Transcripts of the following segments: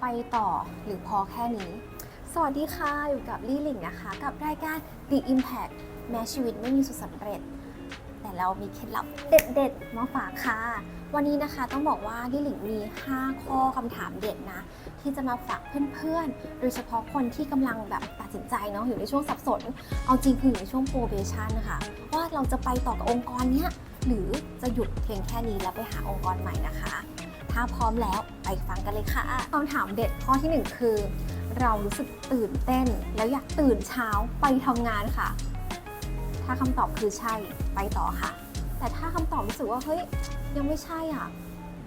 ไปต่อหรือพอแค่นี้ สวัสดีค่ะ อยู่กับลี่หลิงนะคะ กับรายการ The Impact แม้ชีวิตไม่มีสุดสำเร็จ แต่เรามีเคล็ดลับเด็ดๆ มาฝากค่ะ วันนี้นะคะต้องบอกว่าลี่หลิงมี 5 ข้อคำถามเด็ดนะ ที่จะมาฝากเพื่อนๆ โดยเฉพาะคนที่กำลังแบบตัดสินใจเนาะอยู่ในช่วงสับสน เอาจริงคืออยู่ในช่วง probation นะคะว่าเราจะไปต่อกับองค์กรเนี้ยหรือจะหยุดเพียงแค่นี้แล้วไปหาองค์กรใหม่นะคะ ถ้าพร้อมแล้วไปฟังกันเลยค่ะคำถามเด็ดข้อที่หนึ่งคือ เรารู้สึกตื่นเต้น แล้วอยากตื่นเช้าไปทำงานค่ะ ถ้าคำตอบคือใช่ไปต่อค่ะ แต่ถ้าคำตอบรู้สึกว่าเฮ้ยยังไม่ใช่อะ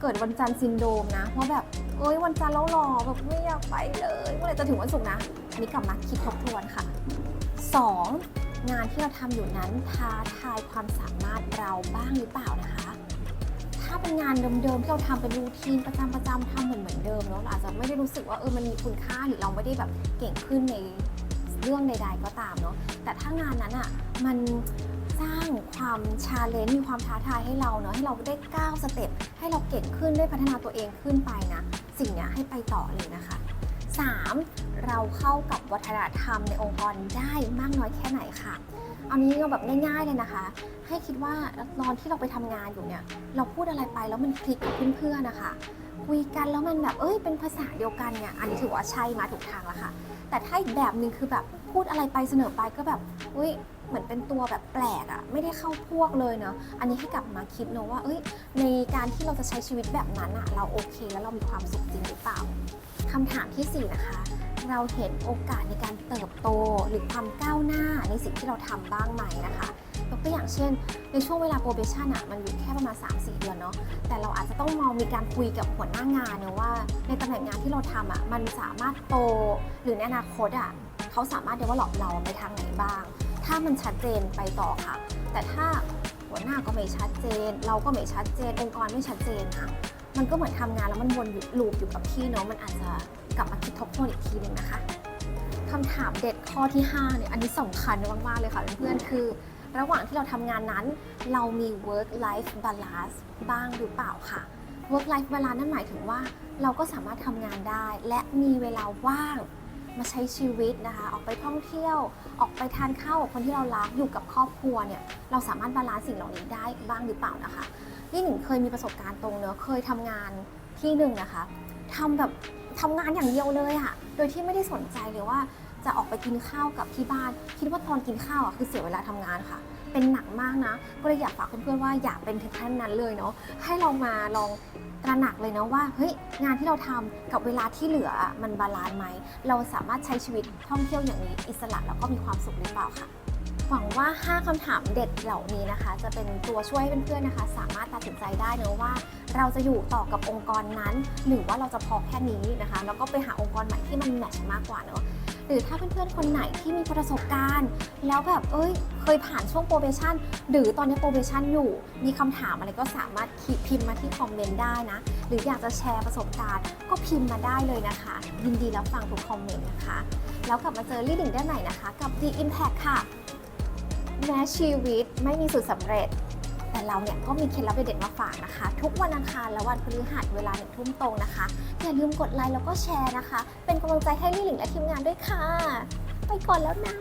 เกิดวันจันทร์ซินโดรมนะว่าแบบเอ้ยวันจันทร์แล้วหรอแบบไม่อยากไปเลยเมื่อไหรจะถึงวันศุกร์นะอันนี้กลับมาคิดทบทวนค่ะ 2. งานที่เราทำอยู่นั้นท้าทายความสามารถเราบ้างหรือเปล่านะคะ เป็นงานเดิมๆที่เราทำเป็นรูทีนประจำประจำทำเหมือนเหมือนเดิมเนาะเราอาจจะไม่ได้รู้สึกว่าเออมันมีคุณค่าหรือเราไม่ได้แบบเก่งขึ้นในเรื่องใด ๆ ก็ตามเนาะแต่ถ้างานนั้นอะ่ะมันสร้างความชาเลนจ์มีความท้าทายให้เราเนาะให้เราได้ก้าวสเต็ปให้เราเก่งขึ้นได้พัฒนาตัวเองขึ้นไปนะ สิ่งเนี้ยให้ไปต่อเลยนะคะ 3. เราเข้ากับวัฒนธรรมในองค์กรได้มากน้อยแค่ไหนค่ะเอานี้เราแบบง่ายๆเลยนะคะ ให้คิดว่าตอนที่เราไปทำงานอยู่เนี่ย เราพูดอะไรไปแล้วมันคลิกกับเพื่อนๆนะคะ คุยกันแล้วมันแบบเอ้ยเป็นภาษาเดียวกันเนี่ยอันนี้ถือว่าใช่มาถูกทางแล้วค่ะ แต่ถ้าอีกแบบหนึ่งคือแบบพูดอะไรไปเสนอไปก็แบบอุ้ยเหมือนเป็นตัวแบบแปลกอะไม่ได้เข้าพวกเลยเนาะอันนี้ให้กลับมาคิดเนาะว่าเอ้ยในการที่เราจะใช้ชีวิตแบบนั้นอะเราโอเค แล้วเรามีความสุขจริงหรือเปล่าคำถามที่สี่นะคะ เราเห็นโอกาสในการเติบโตหรือความก้าวหน้าในสิ่งที่เราทำบ้างไหมนะคะ ยกตัวอย่างเช่น ในช่วงเวลา probation อะมันอยู่แค่ประมาณ 3-4 เดือนเนาะแต่เราอาจจะต้องมองมีการคุยกับหัวหน้างานเนะว่า ในตำแหน่งงานที่เราทำอะมันสามารถโตหรือในอนาคตอะเขาสามารถเดเวลลอปเราไปทางไหนบ้าง ถ้ามันชัดเจนไปต่อค่ะ แต่ถ้าหัวหน้าก็ไม่ชัดเจน เราก็ไม่ชัดเจน องค์กรไม่ชัดเจนค่ะมันก็เหมือนทำงานแล้วมันวนอยู่ลูปอยู่กับที่เนาะมันอาจจะกลับมาคิดทบทวนอีกทีหนึ่งนะคะคำถามเด็ดข้อที่ 5 เนี่ย อันนี้สำคัญมากๆเลยค่ะเพื่อนๆคือ ระหว่างที่เราทำงานนั้น เรามี work life balance บ้างหรือเปล่าค่ะ work life balance นั่นหมายถึงว่าเราก็สามารถทำงานได้ และมีเวลาว่างมาใช้ชีวิตนะคะ ออกไปท่องเที่ยว ออกไปทานข้าวกับคนที่เรารักอยู่กับครอบครัวเนี่ย เราสามารถบาลานซ์สิ่งเหล่านี้ได้บ้างหรือเปล่านะคะ นี่หนึ่งเคยมีประสบการณ์ตรงเนอะเคยทำงานที่หนึ่งนะคะทำแบบทำงานอย่างเดียวเลยอะโดยที่ไม่ได้สนใจเลยว่า จะออกไปกินข้าวกับที่บ้าน คิดว่าตอนกินข้าวอะคือเสียเวลาทำงานค่ะ เป็นหนักมากนะ ก็เลยอยากฝากเพื่อนๆว่าอย่าเป็นถึงขั้นนั้นเลยเนาะให้เรามาลองตระหนักเลยนะว่าเฮ้ยงานที่เราทำกับเวลาที่เหลือมันบาลานซ์ไหมเราสามารถใช้ชีวิตท่องเที่ยวอย่างนี้อิสระแล้วก็มีความสุขหรือเปล่าค่ะหวังว่า 5คำถามเด็ดเหล่านี้นะคะ จะเป็นตัวช่วยให้เพื่อนๆนะคะ สามารถตัดสินใจได้เนะว่า เราจะอยู่ต่อกับองค์กรนั้น หรือว่าเราจะพอแค่นี้นะคะ แล้วก็ไปหาองค์กรใหม่ที่มันแมทช์มากกว่าเนอะ หรือถ้าเพื่อนๆคนไหนที่มีประสบการณ์ แล้วแบบเอ้ยเคยผ่านช่วง probation หรือตอนนี้ probation อยู่ มีคำถามอะไรก็สามารถพิมพ์มาที่คอมเมนต์ได้นะ หรืออยากจะแชร์ประสบการณ์ ก็พิมพ์มาได้เลยนะคะ ยินดีรับฟังทุกคอมเมนต์นะคะ แล้วกลับมาเจอลี่ดิ่งได้ใหม่นะคะ กับ The Impact ค่ะแม้ชีวิตไม่มีสุดสำเร็จ เราเนี่ยก็มีเคล็ดลับเด็ดๆมาฝากนะคะ ทุกวันอังคารและวันพฤหัสเวลาหนึ่งทุ่มตรงนะคะ อย่าลืมกดไลค์แล้วก็แชร์นะคะ เป็นกำลังใจให้ลี่หลิงและทีมงานด้วยค่ะ ไปก่อนแล้วนะ